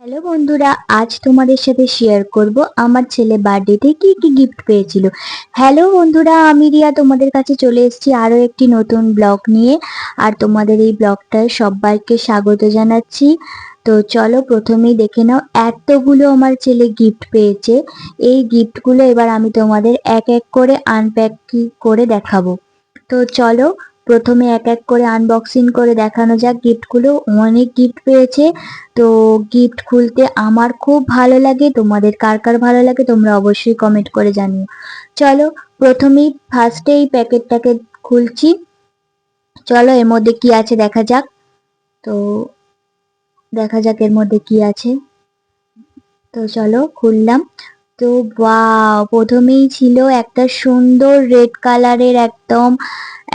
Hello বন্ধুরা, আজ তোমাদের সাথে শেয়ার করব আমার ছেলে বার্থডেতে কি কি গিফট পেয়েছিল। হ্যালো বন্ধুরা, আমি রিয়া তোমাদের কাছে চলে এসেছি আরও একটি নতুন ব্লগ নিয়ে। আর তোমাদের এই ব্লগটায় সবাইকে স্বাগত জানাচ্ছি। তো চলো প্রথমেই দেখে নাও, এতগুলো আমার ছেলে গিফট পেয়েছে। এই গিফটগুলো এবার আমি তোমাদের এক এক করে আনপ্যাক করে দেখাবো। তো চলো প্রথমে এক এক করে আনবক্সিং করে দেখানো যাক গিফটগুলো অনেক গিফট পেয়েছে। তো গিফট খুলতে আমার খুব ভালো লাগে। তোমাদের কার কার ভালো লাগে তোমরা অবশ্যই কমেন্ট করে জানিও। চলো, প্রথমেই ফার্স্টে এই প্যাকেটটাকে খুলছি। চলো, এর মধ্যে কি আছে দেখা যাক। তো দেখা যাক এর মধ্যে কি আছে। তো চলো, খুললাম। তো বা প্রথমেই ছিল একটা সুন্দর রেড কালারের একদম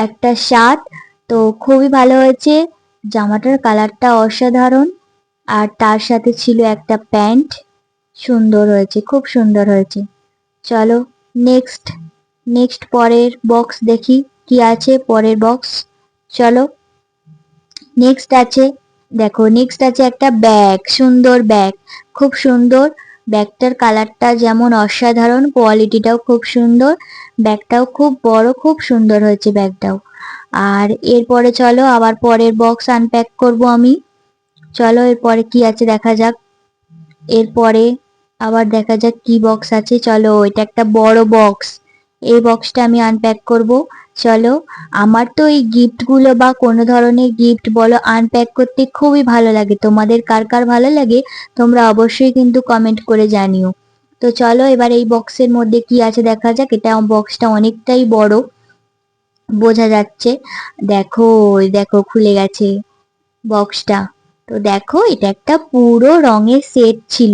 একটা শার্ট তো খুবই ভালো হয়েছে। জামাটার কালারটা অসাধারণ, আর তার সাথে ছিল একটা প্যান্ট, সুন্দর হয়েছে, খুব সুন্দর হয়েছে। চলো নেক্সট নেক্সট পরের বক্স দেখি কি আছে পরের বক্স চলো নেক্সট আছে, দেখো নেক্সট আছে একটা ব্যাগ সুন্দর ব্যাগ খুব সুন্দর। ব্যাগটার কালারটা যেমন অসাধারণ, কোয়ালিটিটাও খুব সুন্দর, ব্যাগটাও খুব বড়, খুব সুন্দর হয়েছে ব্যাগটাও। আর এরপরে চলো, আবার পরের বক্স আনপ্যাক করব আমি। চলো, এরপরে কি আছে দেখা যাক। এরপরে আবার দেখা যাক কি বক্স আছে। চলো এটা একটা বড় বক্স এই বক্সটা আমি আনপ্যাক করব। চলো, আমার তো এই গিফটগুলো বা কোনো ধরনের গিফট বলো আনপ্যাক করতে খুবই ভালো লাগে। তোমাদের কার কার ভালো লাগে, তোমরা অবশ্যই কিন্তু কমেন্ট করে জানিও। তো চলো, এবার এই বক্সের মধ্যে কি আছে দেখা যাক। এটা বক্সটা অনেকটাই বড়, বোঝা যাচ্ছে। দেখো দেখো, খুলে গেছে বক্সটা তো দেখো, এটা একটা পুরো রঙের সেট ছিল।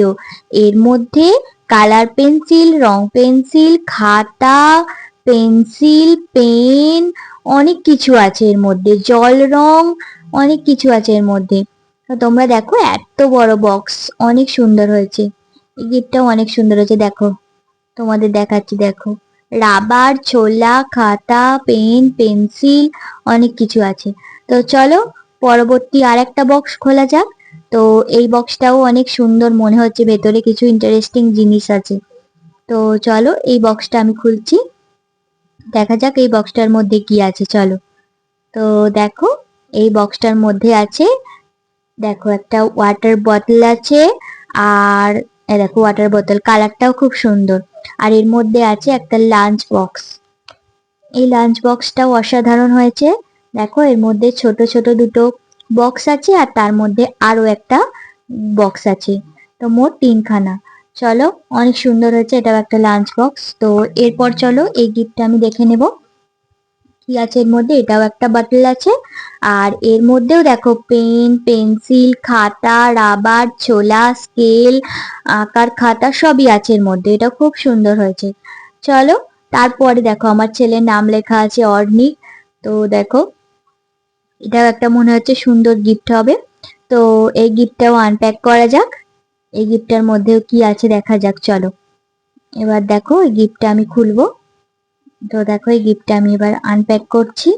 এর মধ্যে কালার পেন্সিল রং পেন্সিল খাতা পেন্সিল, পেন, অনেক কিছু আছে এর মধ্যে। জল রং, অনেক কিছু আছে এর মধ্যে। তোমরা দেখো, এত বড় বক্স অনেক সুন্দর হয়েছে। এই গিফটটাও অনেক সুন্দর হয়েছে, দেখো। তোমাদের দেখাচ্ছি, দেখো। রাবার, ছোলা, খাতা, পেন, পেন্সিল, অনেক কিছু আছে। তো চলো, পরবর্তী আর একটা বক্স খোলা যাক। তো এই বক্সটাও অনেক সুন্দর মনে হচ্ছে, ভেতরে কিছু ইন্টারেস্টিং জিনিস আছে। তো চলো, এই বক্সটা আমি খুলছি। দেখা যাক এই বক্সটার মধ্যে কি আছে, চলো। তো দেখো, এই বক্সটার মধ্যে আছে, দেখো একটা ওয়াটার বোতল আছে, আর দেখো ওয়াটার বোতল কালারটাও খুব সুন্দর। আর এর মধ্যে আছে একটা লাঞ্চ বক্স এই লাঞ্চ বক্সটাও অসাধারণ হয়েছে। দেখো, এর মধ্যে ছোট ছোট দুটো বক্স আছে, আর তার মধ্যে আরও একটা বক্স আছে। তো মোট তিনখানা। চলো, অনেক সুন্দর হয়েছে, এটাও একটা লাঞ্চ বক্স তো এরপর চলো, এই গিফটটা আমি দেখে নেব। কি আছে এর মধ্যে? এটাও একটা বাটল আছে। আর এর মধ্যেও দেখো পেন পেন্সিল খাতা রাবার ছোলা স্কেল আঁকার খাতা, সবই আছে এর মধ্যে। এটা খুব সুন্দর হয়েছে। চলো, তারপরে দেখো, আমার ছেলের নাম লেখা আছে অর্নিক তো দেখো, এটাও একটা মনে হচ্ছে সুন্দর গিফট হবে। তো এই গিফটটাও আনপ্যাক করা যাক। এই গিফটটার মধ্যেও কি আছে? দেখা যাক, চলো। এবার দেখো এই গিফটটা আমি খুলবো। তো দেখো এই গিফটটা আমি এবার আনপ্যাক করছি।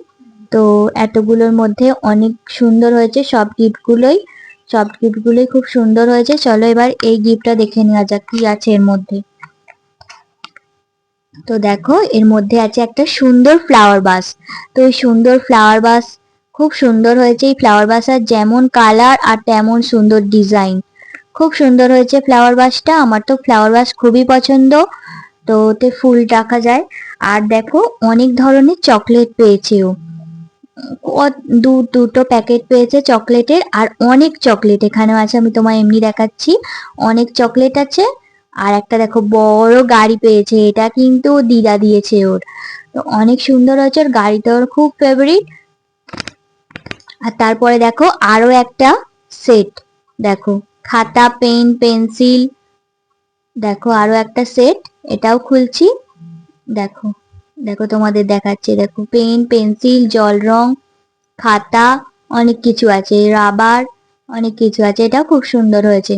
তো এতগুলোর মধ্যে অনেক সুন্দর হয়েছে সব গিফটগুলোই। সব গিফটগুলোই খুব সুন্দর হয়েছে। চলো এবার এই গিফটটা দেখে নেওয়া যাক, কি আছে এর মধ্যে। তো দেখো, এর মধ্যে আছে একটা সুন্দর ফ্লাওয়ার বাস তো এই সুন্দর ফ্লাওয়ার বাস খুব সুন্দর হয়েছে। এই ফ্লাওয়ার বাসার যেমন কালার আর তেমন সুন্দর ডিজাইন খুব সুন্দর হয়েছে ফ্লাওয়ার বাসটা আমার তো ফ্লাওয়ার বাস খুবই পছন্দ। তো ওতে ফুল রাখা যায়। আর দেখো, অনেক ধরনের চকলেট পেয়েছে ও দু, দুটো প্যাকেট পেয়েছে চকলেটের আর অনেক চকলেট এখানেও আছে, আমি তোমায় এমনি দেখাচ্ছি। অনেক চকলেট আছে। আর একটা দেখো, বড় গাড়ি পেয়েছে। এটা কিন্তু দিদা দিয়েছে ওর। তো অনেক সুন্দর হয়েছে। ওর গাড়িটা ওর খুব ফেভারিট আর তারপরে দেখো আরও একটা সেট দেখো খাতা, পেন, পেন্সিল, দেখো আরও একটা সেট, এটাও খুলছি। দেখো দেখো তোমাদের দেখাচ্ছে, দেখো পেন, পেন্সিল, জল রং, খাতা, অনেক কিছু আছে, রাবার, অনেক কিছু আছে, এটাও খুব সুন্দর হয়েছে।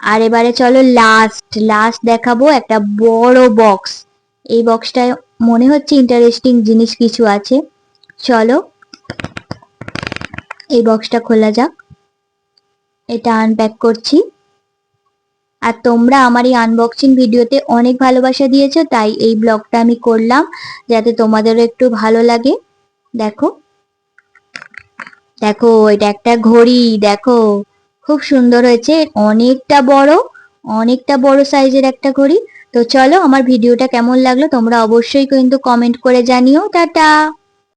আর এবারে চলো লাস্ট লাস্ট দেখাবো একটা বড় বক্স এই বক্সটায় মনে হচ্ছে ইন্টারেস্টিং জিনিস কিছু আছে। চলো, এই বক্সটা খোলা যাক। এটা আনপ্যাক করছি। আর তোমরা আমার এই আনবক্সিং ভিডিওতে অনেক ভালোবাসা দিয়েছ, তাই এই ব্লগটা আমি করলাম, যাতে তোমাদেরও একটু ভালো লাগে। দেখো। দেখো, এটা একটা ঘড়ি, দেখো। খুব সুন্দর হয়েছে, অনেকটা বড় অনেকটা বড় সাইজের একটা ঘড়ি। তো চলো, আমার ভিডিওটা কেমন লাগল, তোমরা অবশ্যই কিন্তু কমেন্ট করে জানিও। টাটা!